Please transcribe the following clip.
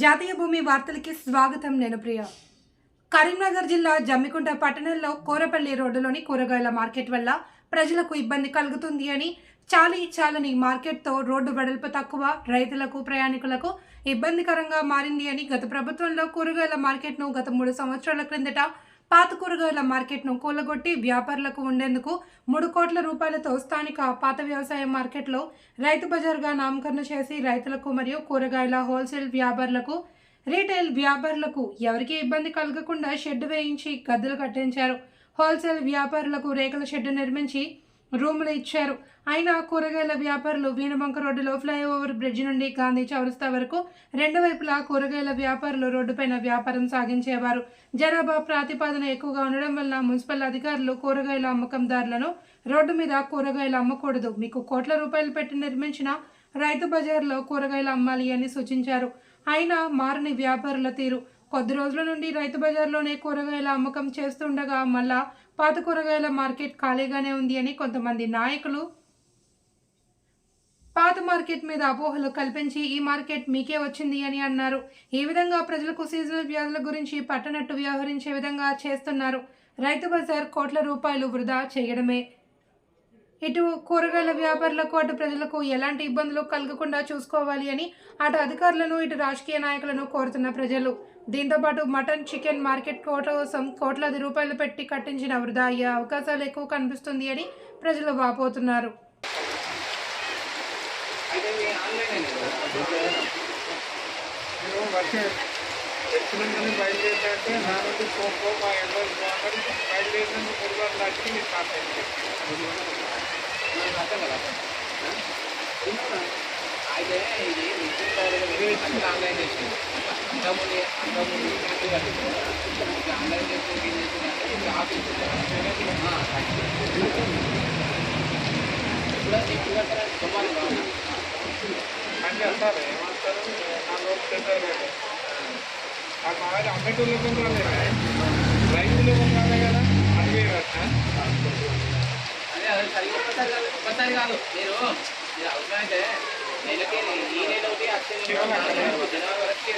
జాతీయ భూమి వార్తలకి స్వాగతం నేను ప్రియ. కరీంనగర్ జిల్లా జమ్మికుంట పట్టణంలో కోరపల్లి రోడ్డులోని కూరగాయల మార్కెట్ వల్ల ప్రజలకు ఇబ్బంది కలుగుతుంది అని చాలీ చాలని మార్కెట్తో రోడ్డు వెడల్పు తక్కువ రైతులకు ప్రయాణికులకు ఇబ్బందికరంగా మారింది అని గత ప్రభుత్వంలో కూరగాయల మార్కెట్ను గత మూడు సంవత్సరాల క్రిందట పాత కూరగాయల మార్కెట్ను కూలగొట్టి వ్యాపారులకు ఉండేందుకు మూడు కోట్ల రూపాయలతో స్థానిక పాత వ్యవసాయ మార్కెట్లో రైతు బజార్గా నామకరణ చేసి రైతులకు మరియు కూరగాయల హోల్సేల్ వ్యాపారులకు రీటైల్ వ్యాపారులకు ఎవరికీ ఇబ్బంది కలగకుండా షెడ్ వేయించి గద్దెలు కట్టించారు. హోల్సేల్ వ్యాపారులకు రేకుల షెడ్ నిర్మించి రూములు ఇచ్చారు. అయినా కూరగాయల వ్యాపారులు వీణబంక రోడ్డులో ఫ్లైఓవర్ బ్రిడ్జ్ నుండి గాంధీ చౌరస్తా వరకు రెండు వైపులా కూరగాయల వ్యాపారులు రోడ్డుపైన వ్యాపారం సాగించేవారు. జనాభా ప్రాతిపాదన ఎక్కువగా ఉండడం వల్ల మున్సిపల్ అధికారులు కూరగాయల అమ్మకందారులను రోడ్డు మీద కూరగాయలు అమ్మకూడదు మీకు కోట్ల రూపాయలు పెట్టి నిర్మించిన రైతు బజార్లో కూరగాయలు అమ్మాలి అని సూచించారు. అయినా మారని వ్యాపారుల తీరు. కొద్ది రోజుల నుండి రైతు బజార్లోనే కూరగాయల అమ్మకం చేస్తుండగా మళ్ళా పాత కూరగాయల మార్కెట్ ఖాళీగానే ఉంది అని కొంతమంది నాయకులు పాత మార్కెట్ మీద అపోహలు కల్పించి ఈ మార్కెట్ మీకే వచ్చింది అని అన్నారు. ఈ విధంగా ప్రజలకు సీజనల్ వ్యాధుల గురించి పట్టనట్టు వ్యవహరించే విధంగా చేస్తున్నారు. రైతు బజార్ కోట్ల రూపాయలు వృధా చేయడమే. ఇటు కూరగాయల వ్యాపారులకు అటు ప్రజలకు ఎలాంటి ఇబ్బందులు కలగకుండా చూసుకోవాలి అని అటు అధికారులను ఇటు రాజకీయ నాయకులను కోరుతున్న ప్రజలు. దీంతోపాటు మటన్ చికెన్ మార్కెట్ కోట్ల కోసం కోట్లాది రూపాయలు పెట్టి కట్టించిన వృధా అయ్యే అవకాశాలు ఎక్కువ కనిపిస్తుంది అని ప్రజలు వాపోతున్నారు. అయితే ఇది ఆన్లైన్ చేసింది. అంతకుముందు అంతకుముందు ఇల్లు కట్టింది ఇది ఆన్లైన్ చేసి ఏం చేసిందంటే ఇది ఆఫీస్ ఇప్పుడు ఇప్పుడు కట్టారా తుమ్మాలి కావాలి అని చేస్తారు ఏమంటారు నా రోజు చేస్తారు ఆ మాది అమ్మేటోళ్ళకు రాలే రైతులకు రాలే కదా అది కదా అదే అదే సరిగ్గా ఒక్కసారి కాదు ఒక్కసారి కాదు మీరు ఇది అవసరమైతే నెలకి ఈ నెల ఒకటి వచ్చే నెల ఒకటి, జనవరి వరకు